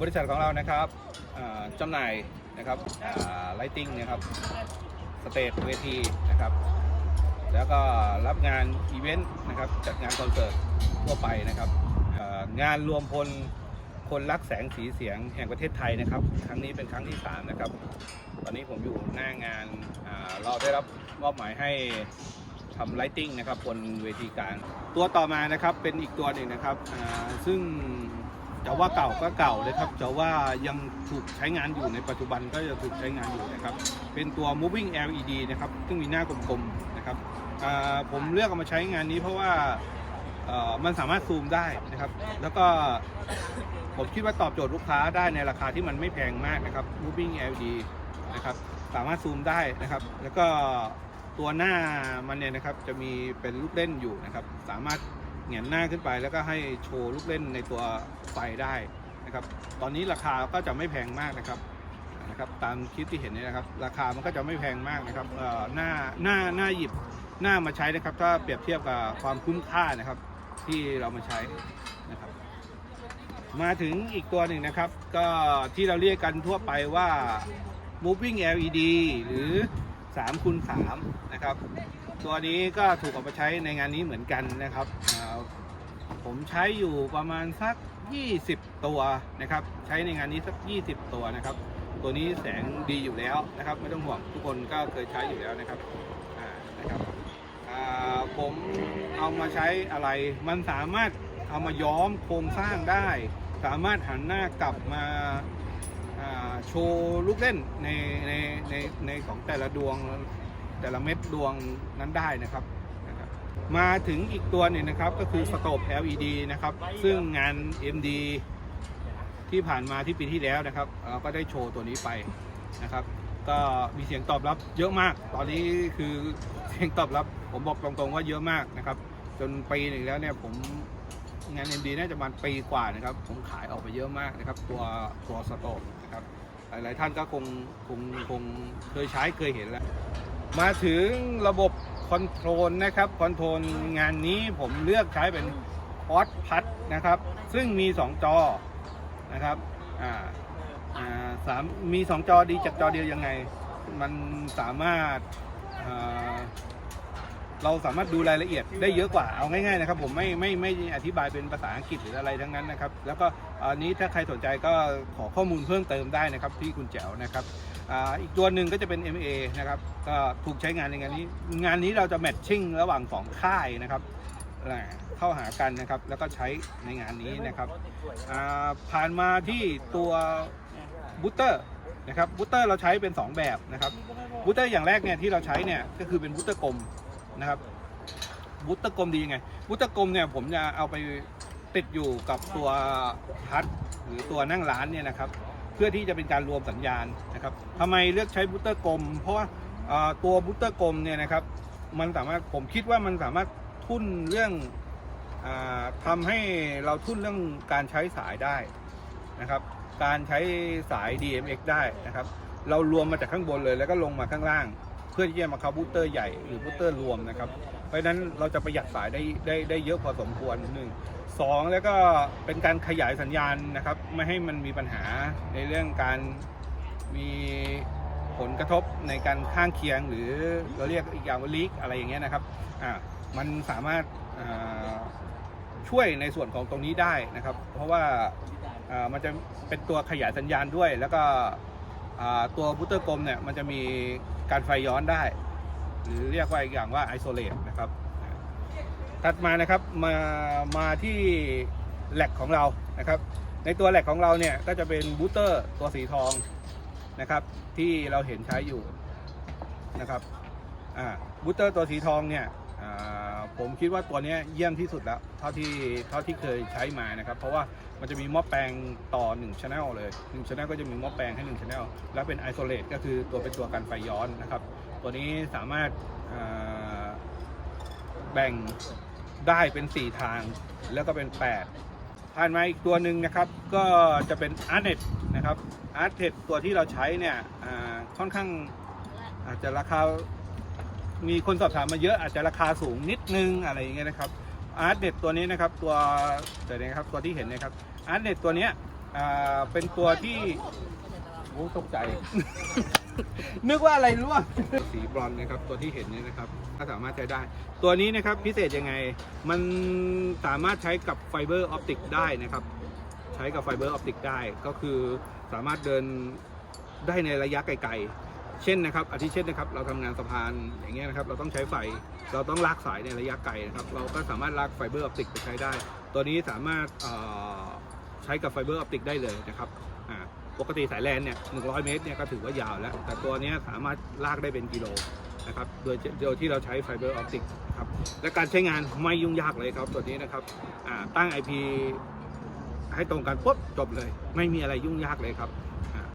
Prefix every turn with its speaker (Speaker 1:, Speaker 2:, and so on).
Speaker 1: บริษัทของเรานะครับอ่าจำหน่ายนะครับไลติงนะครับสเตจเวทีนะครับ แล้วก็รับงานอีเวนต์นะครับจัดงานคอนเสิร์ตทั่วไปนะครับงานรวมพลคนรักแสงสีเสียงแห่งประเทศไทยนะครับ ครั้งนี้เป็นครั้งที่ 3 นะครับ ตอนนี้ผมอยู่หน้างานเราได้รับมอบหมายให้ทำไลติงนะครับบนเวทีกลางตัวต่อมานะครับเป็นอีกตัวหนึ่งนะครับซึ่ง จะว่าเก่าก็เก่าเลยครับจะว่ายังถูกใช้งานอยู่ในปัจจุบันก็จะถูกใช้งานอยู่นะครับ เป็นตัว moving LED นะครับ ซึ่งมีหน้ากลมๆนะครับผมเลือกเอามาใช้งานนี้เพราะว่ามันสามารถซูมได้นะครับ แล้วก็ผมคิดว่าตอบโจทย์ลูกค้าได้ในราคาที่มันไม่แพงมากนะครับ moving LED นะครับ สามารถซูมได้นะครับ แล้วก็ตัวหน้ามันเนี่ยนะครับจะมีเป็นลูกเล่นอยู่นะครับ สามารถ เหงียนหน้าขึ้นไปแล้วก็ให้โชว์ลูกเล่นในตัวไฟได้นะครับ ตอนนี้ราคาก็จะไม่แพงมากนะครับนะครับ ตามคลิปที่เห็นนี่นะครับ ราคามันก็จะไม่แพงมากนะครับเอ่อหน้าหน้าหน้าหยิบหน้ามาใช้นะครับ ถ้าเปรียบเทียบกับความคุ้มค่านะครับ ที่เรามาใช้นะครับ มาถึงอีกตัวหนึ่งนะครับ ก็ที่เราเรียกกันทั่วไปว่า moving LED หรือ3คูณ3นะครับ ตัวนี้ก็ถูกเอามาใช้ในงานนี้เหมือนกันนะครับผมใช้อยู่ประมาณสัก 20 ตัวนะครับ ใช้ในงานนี้สัก 20 ตัวนะครับ ตัวนี้แสงดีอยู่แล้วนะครับ ไม่ต้องห่วงทุกคนก็เคยใช้อยู่แล้วนะครับนะครับผมเอามาใช้อะไร มันสามารถเอามาย้อมโครงสร้างได้ สามารถหันหน้ากลับมาอ่าโชว์ลูกเล่นในในในในของแต่ละดวง แต่ละเม็ดดวงนั้นได้นะครับ มาถึงอีกตัวหนึ่งนะครับก็คือสโตป LED นะครับ ซึ่งงาน MD ที่ผ่านมาที่ปีที่แล้วนะครับเราก็ได้โชว์ตัวนี้ไปนะครับ ก็มีเสียงตอบรับเยอะมาก ตอนนี้คือเสียงตอบรับ ผมบอกตรงๆว่าเยอะมากนะครับ จนปีหนึ่งแล้วเนี่ยผมงาน MD น่าจะประมาณปีกว่านะครับ ผมขายออกไปเยอะมากนะครับ ตัวตัวสโตปนะครับ หลายๆท่านก็คงคงคงเคยใช้เคยเห็นแล้ว มาถึงระบบคอนโทรลนะครับคอนโทรลงานนี้ผมเลือกใช้เป็นพอดพัดนะครับ ซึ่งมี 2 จอนะครับอ่าอ่าสามมี 2 จอดีจากจอเดียวยังไง มันสามารถอ่าเราสามารถดูรายละเอียดได้เยอะกว่าเอาง่ายๆนะครับผมไม่ไม่ไม่อธิบายเป็นภาษาอังกฤษหรืออะไรทั้งนั้นนะครับ แล้วก็อันนี้ถ้าใครสนใจก็ขอข้อมูลเพิ่มเติมได้นะครับที่คุณแจ๋วนะครับ อีกตัวหนึ่งก็จะเป็น MA นะครับก็ถูกใช้งานในงานนี้ งานนี้เราจะแมทชิ่งระหว่างสองค่ายนะครับเข้าหากันนะครับ แล้วก็ใช้ในงานนี้นะครับผ่านมาที่ตัวบูตเตอร์นะครับบูตเตอร์เราใช้เป็น 2 แบบนะครับบูตเตอร์อย่างแรกเนี่ยที่เราใช้เนี่ยก็คือเป็นบูตเตอร์กลมนะครับบูตเตอร์กลมดียังไงบูตเตอร์กลมเนี่ยผมจะเอาไปติดอยู่กับตัวฮัทหรือตัวนั่งร้านเนี่ยนะครับ เพื่อที่จะเป็นการรวมสัญญาณนะครับทำไมเลือกใช้บูตเตอร์กลม เพราะว่าตัวบูตเตอร์กลมเนี่ยนะครับมันสามารถผมคิดว่ามันสามารถทุ่นเรื่องอาทำให้เราทุ่นเรื่องการใช้สายได้นะครับ การใช้สาย DMX ได้นะครับ เรารวมมาจากข้างบนเลยแล้วก็ลงมาข้างล่าง พื่อที่จะมาเข้าบูเตอร์ใหญ่หรือบูเตอร์รวมนะครับ เพราะฉะนั้นเราจะประหยัดสายได้ได้ได้เยอะพอสมควรหนึ่งสองแล้วก็เป็นการขยายสัญญาณนะครับ ไม่ให้มันมีปัญหาในเรื่องการมีผลกระทบในการข้างเคียงหรือเราเรียกอีกอย่างว่าลีกอะไรอย่างเงี้ยนะครับอ่ามันสามารถช่วยในส่วนของตรงนี้ได้นะครับ เพราะว่ามันจะเป็นตัวขยายสัญญาณด้วย แล้วก็ตัวบูตเตอร์กลมเนี่ยมันจะมี การไฟย้อนได้ หรือเรียกว่าอีกอย่างว่าไอโซเลตนะครับ ถัดมานะครับมามาที่แหลกของเรานะครับ ในตัวแหลกของเราเนี่ยก็จะเป็นบูเตอร์ตัวสีทองนะครับ ที่เราเห็นใช้อยู่นะครับบูเตอร์ตัวสีทองเนี่ยผมคิดว่าตัวนี้เยี่ยมที่สุดแล้ว เท่าที่เท่าที่เคยใช้มานะครับ เพราะว่า มันจะมีหม้อแปลงต่อ1 channel เลย1 channel ก็จะมีหม้อแปลงให้1 channel แล้วเป็น isolate ก็คือตัวเป็นตัวกันไฟย้อนนะครับ ตัวนี้สามารถแบ่งได้เป็น 4 ทางแล้วก็เป็น 8 ผ่านมาอีกตัวหนึ่งนะครับ ก็จะเป็น a r t e t นะครับ a r t e t ตัวที่เราใช้เนี่ยค่อนข้างอาจจะราคามีคนสอบถามมาเยอะอาจจะราคาสูงนิดนึงอะไรอย่างเงี้ยนะครับ a r t n e t ตัวนี้นะครับตัวเดี๋ยวนะครับตัวที่เห็นนะครับ a r t n e t ตัวเนี้ยอ่าเป็นตัวที่โอ้ตกใจ นึกว่าอะไรรู้ว่าสีบรอนซ์นะครับตัวที่เห็นเนี่ยนะครับก็สามารถใช้ได้ ตัวนี้นะครับพิเศษยังไงมันสามารถใช้กับไฟเบอร์ออปติกได้นะครับ ใช้กับไฟเบอร์ออปติกได้ก็คือสามารถเดินได้ในระยะไกลๆ เช่นนะครับอาทิเช่นนะครับ เราทำงานสะพานอย่างเงี้ยนะครับ เราต้องใช้ไฟเราต้องลากสายในระยะไกลนะครับ เราก็สามารถลากไฟเบอร์ออปติกไปใช้ได้ ตัวนี้สามารถใช้กับไฟเบอร์ออปติกได้เลยนะครับปกติสายแลนเนี่ย100เมตรเนี่ยก็ถือว่ายาวแล้ว แต่ตัวนี้สามารถลากได้เป็นกิโลนะครับ โดยโดยที่เราใช้ไฟเบอร์ออปติกครับ และการใช้งานไม่ยุ่งยากเลยครับตัวนี้นะครับตั้ง IP ให้ตรงกันปุ๊บจบเลย ไม่มีอะไรยุ่งยากเลยครับ